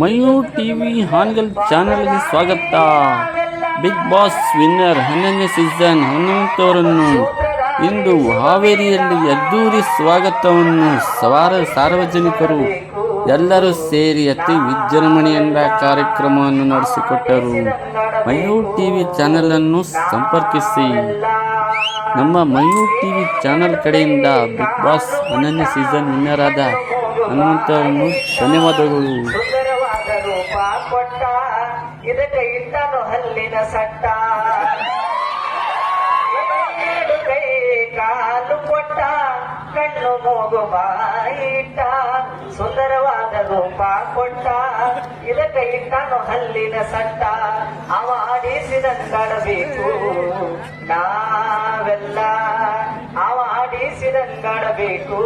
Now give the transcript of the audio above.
Mayur TV Hangal ಚಾನೆಲ್ಗೆ ಸ್ವಾಗತ. Big boss winner ಹನ್ನೊಂದನೇ ಸೀಸನ್ ಹನುಮಂತವರನ್ನು ಇಂದು ಹಾವೇರಿಯಲ್ಲಿ ಅದ್ದೂರಿ ಸ್ವಾಗತವನ್ನು ಸವಾರ ಸಾರ್ವಜನಿಕರು ಎಲ್ಲರೂ ಸೇರಿ ಅತಿ ವಿಜೃಂಭಣೆಯಿಂದ ಕಾರ್ಯಕ್ರಮವನ್ನು ನಡೆಸಿಕೊಟ್ಟರು. ಮಯೂರ್ ಟಿವಿ ಚಾನೆಲನ್ನು ಸಂಪರ್ಕಿಸಿ. ನಮ್ಮ ಮಯೂರ್ ಟಿವಿ ಚಾನೆಲ್ ಕಡೆಯಿಂದ ಬಿಗ್ ಬಾಸ್ ಹನ್ನೊಂದನೇ ಸೀಸನ್ ವಿನ್ನರ್ ಆದ ಹನುಮಂತರನ್ನು ಧನ್ಯವಾದಗಳು. ಕೊಟ್ಟ ಇದಕ್ಕೆ ಇಟ್ಟನು ಹಲ್ಲಿನ ಸಟ್ಟ. ಕೈ ಕಾಲು ಕೊಟ್ಟ, ಕಣ್ಣು ಮೂಗು ಬಾಯಿಟ್ಟ ಸುಂದರವಾದ ರೂಪ ಕೊಟ್ಟ, ಇದಕ್ಕೆ ಇಟ್ಟನು ಹಲ್ಲಿನ ಸಟ್ಟ. ಅವ ಆಡಿಸಿದಂಗಡಬೇಕು ನಾವೆಲ್ಲ ಅವ ಕಡಬೇಕು